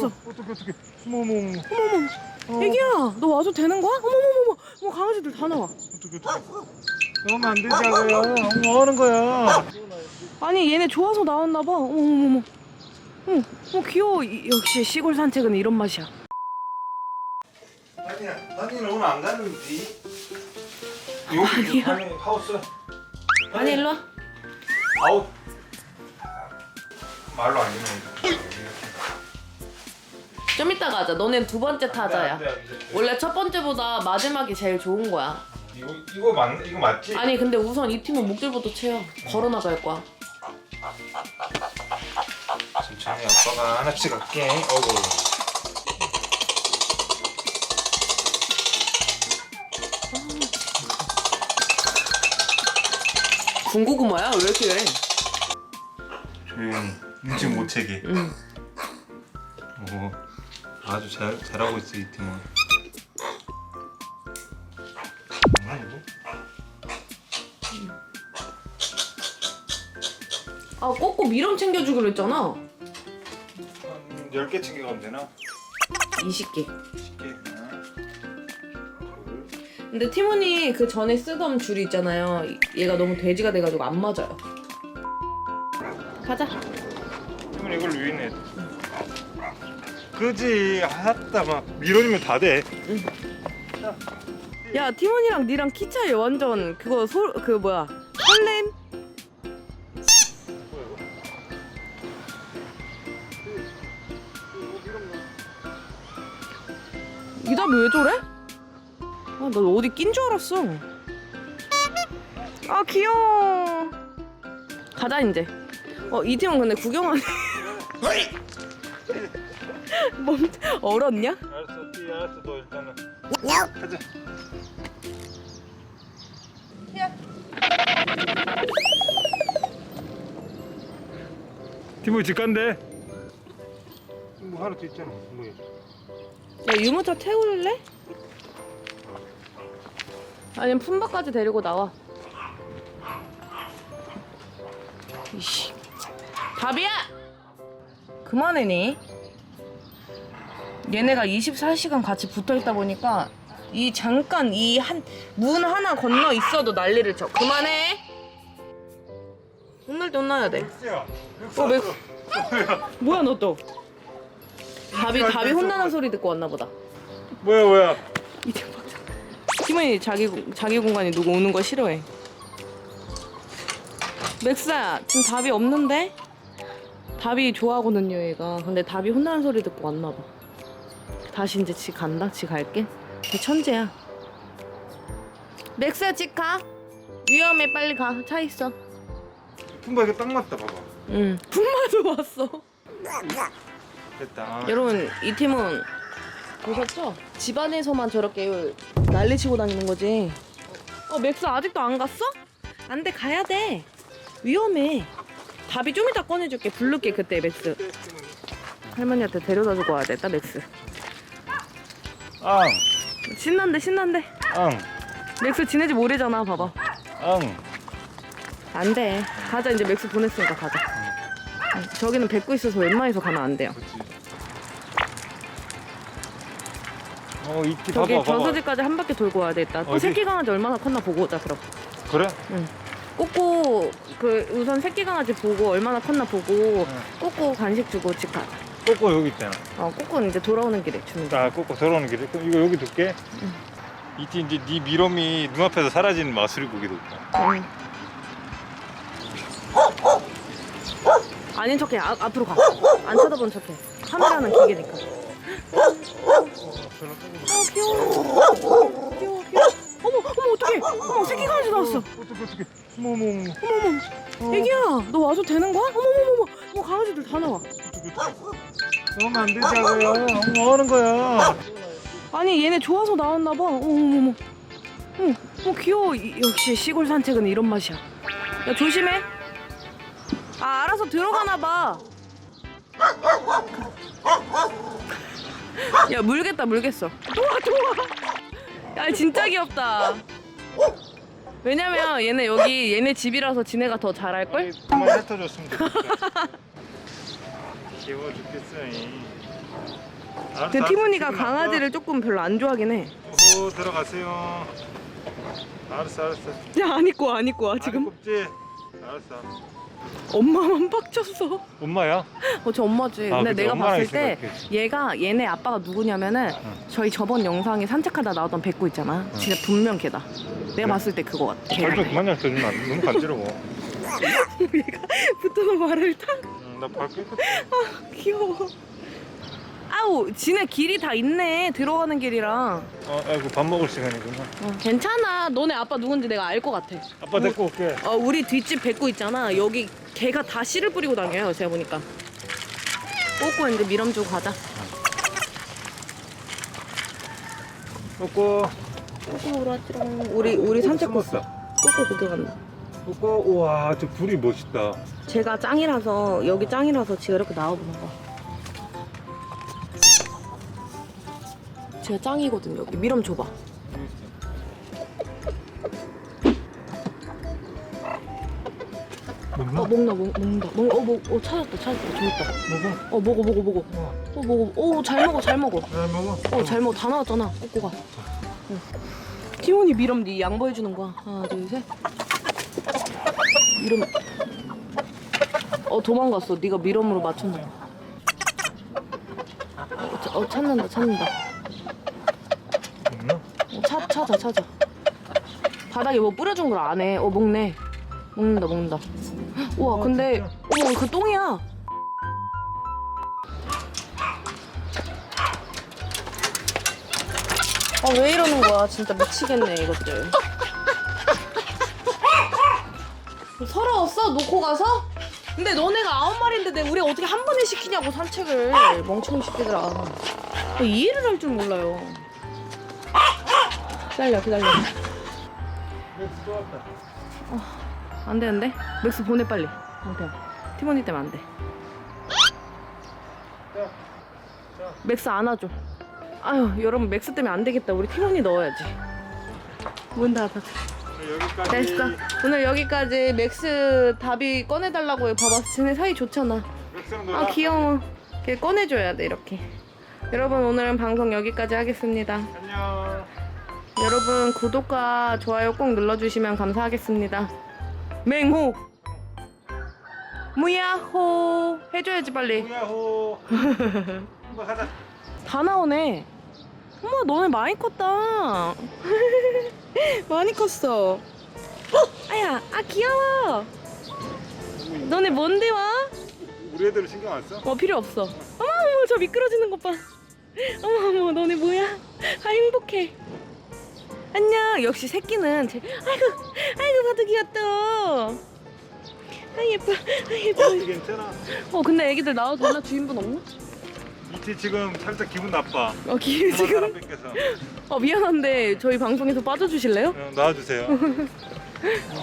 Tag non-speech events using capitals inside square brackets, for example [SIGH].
나왔어. 어떻게 어떻게? 어머 어머 어머. 어머머. 애기야, 너 와도 되는 거야? 어머머머머. 어머 강아지들 다 나와. 어떻게 어떻게? 너무 안 되자고요. 어머 뭐 하는 거야? 아니 얘네 좋아서 나왔나 봐. 어머머머. 어머, 어 귀여워. 이- 역시 시골 산책은 이런 맛이야. 아니야, 아니는 오늘 안 갔는데. [LAUGHS] 아니야. 아니 하우스. 아니 일로 와. 아웃. 말로 안 되는 좀 이따 가자. 너넨 두 번째 타자야. 네, 원래 첫 번째보다 마지막이 제일 좋은 거야. 이거 이거 맞 이거 맞지? 아니 근데 우선 이 팀은 목줄부터 채워. 걸어 나갈 거야. 천천히 아빠가 하나씩 갈게. 어구. 군고구마야? 왜 이렇게 해? 조용히 눈치 못 채게. 응. 오, 아주 잘 잘하고 있어 이 팀은. 이거? 아 꼬꼬 미럼 챙겨주기로 했잖아. 한 10개 챙겨가면 되나? 20개. 10개 하나 둘 근데 티모니 그 전에 쓰던 줄이 있잖아요. 얘가 너무 돼지가 돼가지고 안 맞아요. 가자. 이건 이걸 위네 그지 아따 막 밀어주면 다돼 야 티모니랑 니랑 키 차이 완전 그거 소 그 뭐야 설렘? 이 다음에 왜 저래? 아, 나 어디 낀 줄 알았어. 아, 귀여워. 가자, 이제. 어, 이 팀은 근데 구경하네. [LAUGHS] [LAUGHS] [LAUGHS] 멈, 얼었냐? 알았어 띠 알았어 너 일단은 가자 티모 집 간대 뭐 하나 더 있잖아 뭐 야, 유모차 태울래? 아니면 품바까지 데리고 나와. 이씨. 답이야! 그만해니. 얘네가 24시간 같이 붙어 있다 보니까 이 잠깐 이 한 문 하나 건너 있어도 난리를 쳐. 그만해. 때 혼나야 돼. 어, 맥... 뭐야 너 또? 답이 답이 혼나는 소리 듣고 왔나 보다. 뭐야 뭐야 팀원이 자기 자기 공간에 누구 오는 거 싫어해. 맥스야 지금 답이 없는데? 답이 좋아하거든요 얘가. 근데 답이 혼나는 소리 듣고 왔나 봐. 다시 이제 지 간다. 지 갈게. 걔 천재야. 맥스야 집 가. 위험해 빨리 가. 차 있어. 품바 이거 딱 맞다 봐봐 응. 분마도 왔어. 됐다 아, 여러분 이 팀은 보셨죠? 집 안에서만 저렇게 난리치고 다니는 거지. 어 맥스 아직도 안 갔어? 안돼 가야 돼. 위험해. 답이 좀 이따 꺼내줄게. 부를게 그때 맥스. 할머니한테 데려다 주고 와야 겠다 맥스. 앙 신난데 신난데. 앙, 맥스 지내지 모래잖아 봐봐. 앙. 안 돼. 가자 이제 맥스 보냈으니까 가자. 응, 저기는 뱉고 있어서 웬만해서 가면 안 돼요. 그렇지. 어, 저기 봐봐, 봐봐. 저수지까지 한 바퀴 돌고 와야 되겠다. 또 어디? 새끼 강아지 얼마나 컸나 보고 오자 그럼. 그래? 꼬꼬 그 우선 새끼 강아지 보고 얼마나 컸나 보고 꼬꼬 간식 주고 집 가. 꼬꼬 여기 있잖아. 어 꼬꼬는 이제 돌아오는 길에 주는 거. 아, 꼬꼬 돌아오는 길에. 그럼 이거 여기 둘게. 이티 이제 네 미럼이 눈앞에서 사라지는 마술이 보게 됐다. 응. 아닌 척해. 아, 앞으로 가. 안 쳐다보는 척해. 카메라는 기계니까. 아 귀여워. 귀여워 귀여워. 어머 어머 어떡해. 어머 새끼 강아지 나왔어. 어떻게 어떻게? 어머 어머 어머. 어머 어머. 애기야 너 와도 되는 거야? 어머 어머 어머. 어머 강아지들 다 나와. 너무 안 되자고요. 뭐 하는 거야? 아니 얘네 좋아서 나왔나 봐. 어머머머. 어, 어 귀여워. 이- 역시 시골 산책은 이런 맛이야. 야 조심해. 아 알아서 들어가나 봐. 야 물겠다 물겠어. 좋아 좋아. 야 진짜 귀엽다. 왜냐면 얘네 여기 얘네 집이라서 지네가 더 잘할 걸. 그만 핥아줬으면 좋겠다. [LAUGHS] 귀여워 죽겠어. 근데. 티모니가. 강아지를 조금 별로 안 좋아하긴 해. 오 들어가세요. 알았어 알았어. 야, 안 입고 와, 안 입고 와, 지금. 꼽지. 알았어. 엄마만 빡쳤어. 엄마야? 어, 저 엄마지. 아, 근데 그치, 내가 엄마랑 봤을 있으니까 때 그렇겠지. 얘가 얘네 아빠가 누구냐면은 저희 저번 영상에 산책하다 나왔던 백구 있잖아. 진짜 분명 걔다. 내가 봤을 때 그거 같아. 걔랑. 발좀 그만 누나. 너무 간지러워. [LAUGHS] 얘가 붙어서 말을 타. 응, 나발 깨끗해. 귀여워. 아우, 지네 길이 다 있네. 들어가는 길이랑. 어, 아이고 밥 먹을 시간이구나. 어, 괜찮아. 너네 아빠 누군지 내가 알 것 같아. 아빠 데리고 올게. 어, 우리 뒷집 백구 있잖아. 여기 걔가 다 씨를 뿌리고 다녀요. 제가 보니까. 꼬꼬 이제 미럼 주고 가자. 꼬꼬. 꼬꼬 오라지롱. 우리 우리 산책 코스. 꼬꼬 간다. 꼬꼬. 우와 저 불이 멋있다. 제가 짱이라서 여기 짱이라서 지가 이렇게 나와보는 거. 제가 짱이거든 여기 미럼 줘봐. 먹나? 어 먹나 먹, 먹는다. 먹, 어, 먹, 어 찾았다 찾았다 좋았다. 먹어. 어 먹어 먹어 먹어. 어. 어 먹어. 오잘 먹어 잘 먹어. 네 먹어. 어 잘 먹어 다 나왔잖아 꼬꼬가. 응. 티몬이 미럼 네 양보해 주는 거야. 하나 둘 셋. 미럼. 어 도망갔어. 네가 미럼으로 맞췄나 봐. 어, 차- 어 찾는다 찾는다. 먹나? 어, 찾 찾아 찾아. 바닥에 뭐 뿌려준 걸 안 해. 어 먹네. 먹는다 먹는다. 우와 어, 근데? 어머 그 똥이야. 아 왜 이러는 거야 진짜 미치겠네 이것들. 서러웠어 놓고 가서? 근데 너네가 아홉 마리인데 내 우리 어떻게 한 번에 시키냐고 산책을 멍청이 새끼들아. 아, 이해를 할 줄 몰라요. 기다려 기다려. 맥스 또 왔다. 안 되는데? 맥스 보내 빨리. 안돼. 티모니 때문에 안 돼. 자, 자. 맥스 안아줘. 아유 여러분 맥스 때문에 안 되겠다. 우리 티모니 넣어야지. 문 닫아. 여기까지. 됐어. 오늘 여기까지 맥스 답이 꺼내달라고 해. 봐봐. 쟤네 사이 좋잖아. 놀아. 아 귀여워. 걔 꺼내줘야 돼 이렇게. 여러분 오늘은 방송 여기까지 하겠습니다. 안녕. 여러분 구독과 좋아요 꼭 눌러주시면 감사하겠습니다. 맹호. 무야호 해줘야지 빨리. 야호. [LAUGHS] 한번 하자. 다 나오네. 어머, 너네 많이 컸다. [LAUGHS] 많이 컸어. 어, 아야, 아 귀여워. 너네 뭔데 와? 우리 애들 신경 안 써? 어 필요 없어. 어머, 어머, 저 미끄러지는 것 봐. 어머, 어머, 너네 뭐야? 아 행복해. 안녕. 역시 새끼는 제. 아이고, 아이고, 봐도 귀엽다. 아 예뻐, 아 예뻐. 괜찮아. 어 근데 애기들 나와도 되나 주인분 없나? 이티 지금 살짝 기분 나빠. 어 기, 지금 지금. 사람 뺏겨서. 어 미안한데 저희 방송에서 빠져주실래요? 어, 나와주세요. [LAUGHS]